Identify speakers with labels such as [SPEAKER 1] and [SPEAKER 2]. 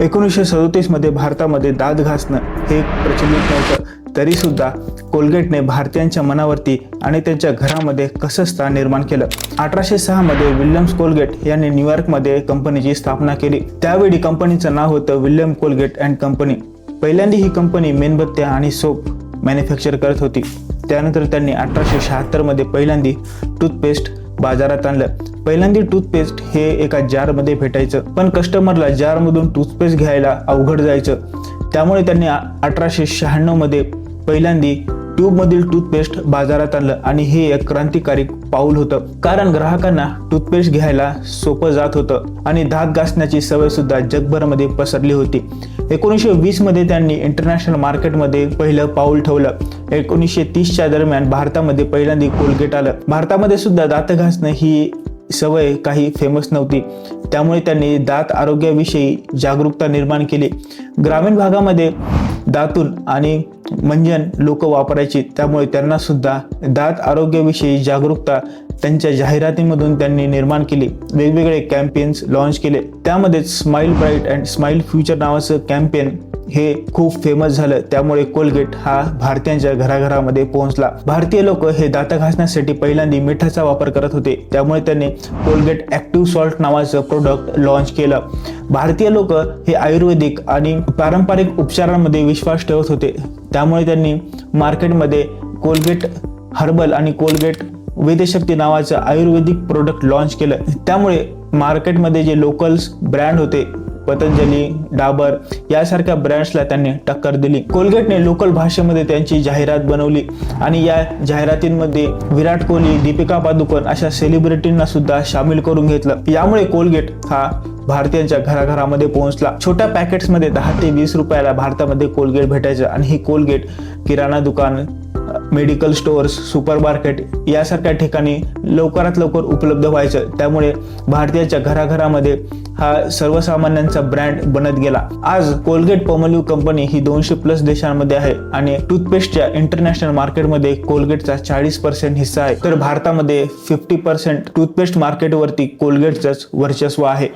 [SPEAKER 1] एकोणीसशे सदोतीसमध्ये भारतामध्ये दात घासणं हे प्रचलित नव्हतं. तरीसुद्धा कोलगेटने भारतीयांच्या मनावरती आणि त्यांच्या घरामध्ये कसं स्थान निर्माण केलं. अठराशे सहामध्ये विल्यम्स कोलगेट यांनी न्यूयॉर्कमध्ये कंपनीची स्थापना केली. त्यावेळी कंपनीचं नाव होतं विल्यम कोलगेट अँड कंपनी. पहिल्यांदा ही कंपनी मेणबत्त्या आणि सोप मॅन्युफॅक्चर करत होती. त्यानंतर त्यांनी अठराशे शहात्तरमध्ये पहिल्यांदी टूथपेस्ट बाजारात आणलं. पहिल्यांदा टूथपेस्ट हे एका जारमध्ये भेटायचं पण कस्टमरला जारमधून टूथपेस्ट घ्यायला अवघड जायचं. त्यामुळे त्यांनी अठराशे शहाण्णवमध्ये पहिल्यांदी ट्यूबमधील टूथपेस्ट बाजारात आणलं आणि हे एक क्रांतिकारी पाऊल होतं. कारण ग्राहकांना टूथपेस्ट घ्यायला सोपं जात होतं आणि दात घासण्याची सवय सुद्धा जगभरामध्ये पसरली होती. एकोणीसशे वीसमध्ये त्यांनी इंटरनॅशनल मार्केटमध्ये पहिलं पाऊल ठेवलं. एकोणीसशे तीसच्या दरम्यान भारतामध्ये पहिल्यांदा कोलगेट आलं. भारतामध्ये सुद्धा दात घासणं ही सवय काही फेमस नव्हती. त्यामुळे त्यांनी दात आरोग्याविषयी जागरूकता निर्माण केली. ग्रामीण भागामध्ये दातून आणि मंजन लोक वापरायची त्यामुळे त्यांना सुद्धा दात आरोग्याविषयी जागरूकता त्यांच्या जाहिरातीमधून त्यांनी निर्माण केली. वेगवेगळे कॅम्पेन्स लॉन्च केले. त्यामध्ये smile bright and smile future नावाचं कॅम्पेन हे खूप फेमस झालं. त्यामुळे कोलगेट हा भारतीयांच्या घराघरामध्ये पोहोचला. भारतीय लोक हे दात घासण्यासाठी पहिल्यांदा मिठाचा वापर करत होते. त्यामुळे त्यांनी कोलगेट ॲक्टिव्ह सॉल्ट नावाचं प्रोडक्ट लॉन्च केलं. भारतीय लोक हे आयुर्वेदिक आणि पारंपरिक उपचारांमध्ये विश्वास ठेवत होते. त्यामुळे त्यांनी मार्केटमध्ये कोलगेट हर्बल आणि कोलगेट वेदशक्ती नावाचं आयुर्वेदिक प्रोडक्ट लॉन्च केलं. त्यामुळे मार्केटमध्ये जे लोकल्स ब्रँड होते पतंजली डाबर यासारख्या ब्रँड्सला त्यांनी टक्कर दिली. कोलगेटने लोकल भाषेमध्ये त्यांची जाहिरात बनवली आणि या जाहिरातींमध्ये विराट कोहली दीपिका पादुकोण अशा सेलिब्रिटींना सुद्धा सामील करून घेतलं. यामुळे कोलगेट हा भारतीयांच्या घराघरामध्ये पोहोचला. छोट्या पॅकेट्समध्ये दहा ते वीस रुपयाला भारतामध्ये कोलगेट भेटायचं आणि ही कोलगेट किराणा दुकान मेडिकल स्टोअर्स सुपर मार्केट यासारख्या ठिकाणी लवकरात लवकर उपलब्ध व्हायचं. त्यामुळे भारतीयाच्या घराघरामध्ये हा सर्वसामान्यांचा ब्रँड बनत गेला. आज कोलगेट पोमलिव्ह कंपनी ही दोनशे प्लस देशांमध्ये आहे आणि टूथपेस्टच्या इंटरनॅशनल मार्केटमध्ये कोलगेटचा चाळीस पर्सेंट हिस्सा आहे. तर भारतामध्ये फिफ्टी पर्सेंट टूथपेस्ट मार्केटवरती कोलगेटचंच वर्चस्व आहे.